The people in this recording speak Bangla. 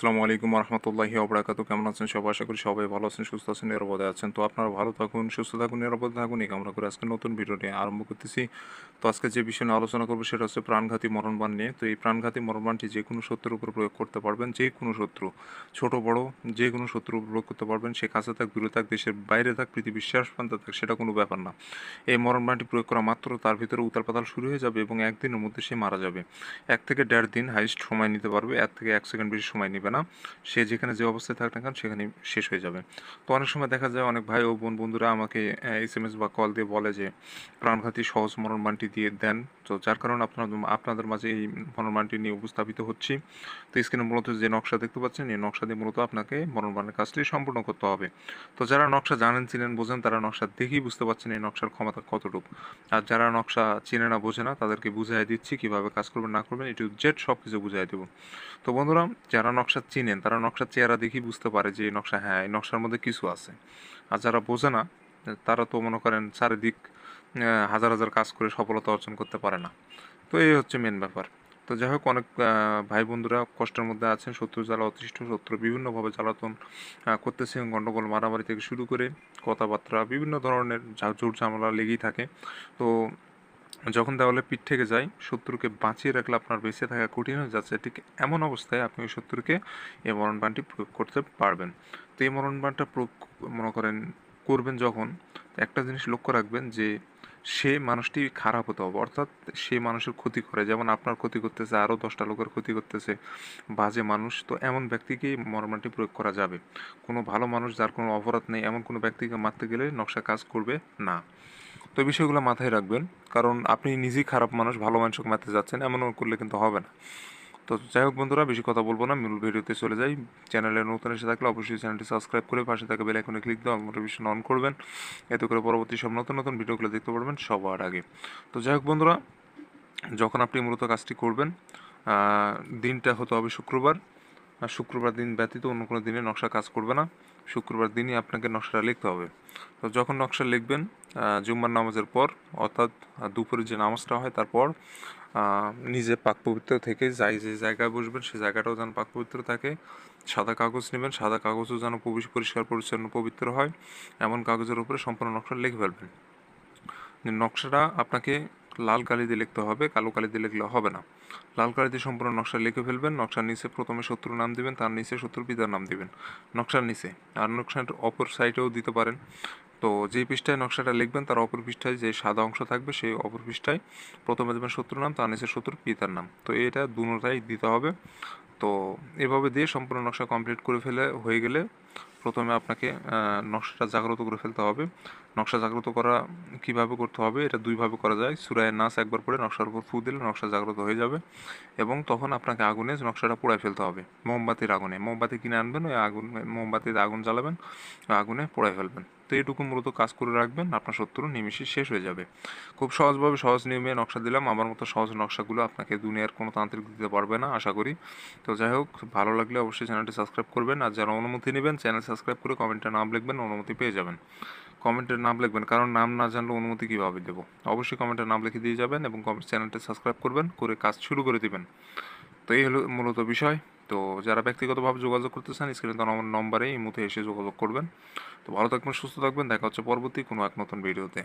আসসালামু আলাইকুম রহমতুল্লাহি অবরাকাত কেমন আছেন সবাই? আশা করি সবাই ভালো আছেন, সুস্থ আছেন, নিরাপদে আছেন। তো আপনারা ভালো থাকুন, সুস্থ থাকুন, নিরাপদে থাকুন। এই কামনা করে আজকে নতুন ভিডিওটি আরম্ভ করতেছি। তো আজকে যে বিষয় নিয়ে আলোচনা করব সেটা হচ্ছে প্রাণঘাতী মরণবান নিয়ে। তো এই প্রাণঘাতী মরণবানটি যে কোনো শত্রুর উপর প্রয়োগ করতে পারবেন, যে কোনো শত্রু, ছোট, বড়, যে কোনো উপর প্রয়োগ করতে পারবেন। সে কাছে থাক, দূরে থাক, দেশের বাইরে থাক, পৃথিবীর শেষ প্রান্তে থাক, সেটা কোনো ব্যাপার না। এই মরণবানটি প্রয়োগ করা মাত্র তার ভিতরে উতাল পাতাল শুরু হয়ে যাবে এবং একদিনের মধ্যে সে মারা যাবে। এক থেকে দেড় দিন হাইস্ট সময় নিতে পারবে, এক থেকে এক সেকেন্ড বেশি সময় নেবে না। সে যেখানে যে অবস্থায় থাক না কেন সেখানে শেষ হয়ে যাবে। তো অনেক সময় দেখা যায় অনেক ভাই ও বোন বন্ধুরা আমাকে এস এম এস বা কল দিয়ে বলে যে, প্রাণঘাতী সহজ মরণবানটি দিয়ে দেন। তো যার কারণে আপনার, আপনাদের মাঝে এই মরণবানটি নিয়ে উপস্থাপিত হচ্ছি। তো স্ক্রিনে মূলত যে নকশা দেখতে পাচ্ছেন, এই নকশা দিয়ে মূলত আপনাকে মরণবানের কাজটি সম্পূর্ণ করতে হবে। তো যারা নকশা জানেন, চিনেন, বোঝেন, তারা নকশা দেখেই বুঝতে পারছেন এই নকশার ক্ষমতা কতটুকু। আর যারা নকশা চিনে না, বোঝে না, তাদেরকে বুঝাই দিচ্ছি কীভাবে কাজ করবেন, না করবেন এটি জেড সব কিছু বুঝাই দেবো। তো বন্ধুরা, যারা নকশা চিনেন, তারা নকশার চেহারা দেখেই বুঝতে পারে যে নকশা হ্যাঁ এই নকশার মধ্যে কিছু আছে। আর যারা বোঝে না, তারা তো মনে করেন চারিদিক হাজার হাজার কাজ করে সফলতা অর্জন করতে পারে না। তো এই হচ্ছে মেন ব্যাপার। তো যাই হোক, অনেক ভাই বন্ধুরা কষ্টের মধ্যে আছেন, শত্রু জ্বালা, অতিষ্ঠ শত্রু, বিভিন্নভাবে জ্বালাতন করতেছেন গণ্ডগোল মারামারি থেকে শুরু করে কথাবার্তা, বিভিন্ন ধরনের ঝা- জোর ঝামেলা লেগেই থাকে। তো যখন দেওয়ালে পিঠ থেকে যায় শত্রুকে বাঁচিয়ে রাখলে আপনার বেঁচে থাকা কঠিন হয়ে যাচ্ছে, ঠিক এমন অবস্থায় আপনি ওই শত্রুকে এই মরণবানটি প্রয়োগ করতে পারবেন। তো এই মরণবানটা প্রয়োগ মনে করেন, করবেন যখন, একটা জিনিস লক্ষ্য রাখবেন যে, সে মানুষটি খারাপ হতে হবে। অর্থাৎ সে মানুষের ক্ষতি করে। যেমন আপনার ক্ষতি করতেছে আরও দশটা লোকের ক্ষতি করতেছে, বাজে মানুষ, তো এমন ব্যক্তিকেই মরণবানটি প্রয়োগ করা যাবে। কোনো ভালো মানুষ যার কোনো অপরাধ নেই, এমন কোনো ব্যক্তিকে মারতে গেলে নকশা কাজ করবে না। তো বিষয়গুলো মাথায় রাখবেন। কারণ আপনি নিজেই খারাপ মানুষ, ভালো মানুষকে মারতে যাচ্ছেন এমন করলে কিন্তু হবে না। তো যাই হোক বন্ধুরা, বেশি কথা বলব না, মূল ভিডিওতে চলে যাই। চ্যানেলে নতুন এসে থাকলে অবশ্যই চ্যানেলটি সাবস্ক্রাইব করে পাশে থাকা বেল আইকনে ক্লিক দিয়ে নোটিফিকেশন অন করবেন। এতে করে পরবর্তী সব নতুন নতুন ভিডিওগুলো দেখতে পারবেন সবার আগে। তো যাই হোক বন্ধুরা, যখন আপনি মূলত কাজটি করবেন দিনটা হতে হবে শুক্রবার। শুক্রবার দিন ব্যতীত অন্য কোনো দিনে নকশা কাজ করবে না। শুক্রবার দিনই আপনাকে নকশাটা লিখতে হবে। তো যখন নকশা লিখবেন জুম্মার নামাজের পর, অর্থাৎ দুপুরে যে নামাজটা হয় তারপর নিজে পাক পবিত্র থেকে যাই যে জায়গায় বসবেন সেই জায়গাটাও যেন পাক পবিত্র থাকে। সাদা কাগজ নেবেন, সাদা কাগজও যেন পরিষ্কার পরিচ্ছন্ন পবিত্র হয়। এমন কাগজের উপরে সম্পূর্ণ নকশা লিখে ফেলবেন। নকশাটা আপনাকে লাল কালি দিয়ে লিখতে হবে, কালো কালি দিয়ে লিখলে হবে না। লাল কালি দিয়ে সম্পূর্ণ নকশা লিখে ফেলবেন, নকশার নিচে প্রথমে শত্রুর নাম দিবেন, তার নিচে শত্রুর পিতার নাম দিবেন। নকশার নিচে, আর নকশার অপর সাইডেও দিতে পারেন। তো যে পৃষ্ঠায় নকশাটা লিখবেন, তার অপর পৃষ্ঠায় যে সাদা অংশ থাকবে, সেই অপর পৃষ্ঠায় প্রথমে দেবেন শত্রুর নাম, তার নিচে শত্রুর পিতার নাম। তো এটা দুটাই দিতে হবে। তো এভাবে দিয়ে সম্পূর্ণ নকশা কমপ্লিট করে ফেলে হয়ে গেলে প্রথমে আপনাকে নকশাটা জাগ্রত করে ফেলতে হবে। নকশা জাগ্রত করা কীভাবে করতে হবে, এটা দুইভাবে করা যায়। সুরায় নাচ একবার পরে নকশার উপর ফু দিলে নকশা জাগ্রত হয়ে যাবে এবং তখন আপনাকে আগুনে নকশাটা পোড়ায় ফেলতে হবে, মোমবাতির আগুনে। মোমবাতি কিনে আনবেন, ওই আগুন, মোমবাতিতে আগুন জ্বালাবেন আগুনে পোড়ায় ফেলবেন। তো এইটুকু মূলত কাজ করে রাখবেন, আপনার শত্রু নিমিশে শেষ হয়ে যাবে। খুব সহজভাবে সহজ নিয়মে নকশা দিলাম, আমার মতো সহজ নকশাগুলো আপনাকে দুনিয়ার কোনো তান্ত্রিক দিতে পারবে না, আশা করি। তো যাই হোক, ভালো লাগলে অবশ্যই চ্যানেলটি সাবস্ক্রাইব করবেন, আর যারা অনুমতি নেবেন, চ্যানেল সাবস্ক্রাইব করে কমেন্টে নাম লিখবেন, অনুমতি পেয়ে যাবেন। কমেন্টের নাম লিখবেন, কারণ নাম না জানলে অনুমতি কীভাবে দেবো? অবশ্যই কমেন্টের নাম লিখে দিয়ে যাবেন এবং চ্যানেলটা সাবস্ক্রাইব করবেন, করে কাজ শুরু করে দেবেন। তো এই হলো মূলত বিষয়। তো যারা ব্যক্তিগতভাবে যোগাযোগ করতে চান, স্ক্রিনে তো আমার নম্বরে এই মুহূর্তে এসে যোগাযোগ করবেন। তো ভালো থাকবেন, সুস্থ থাকবেন, দেখা হচ্ছে পরবর্তী কোনো এক নতুন ভিডিওতে।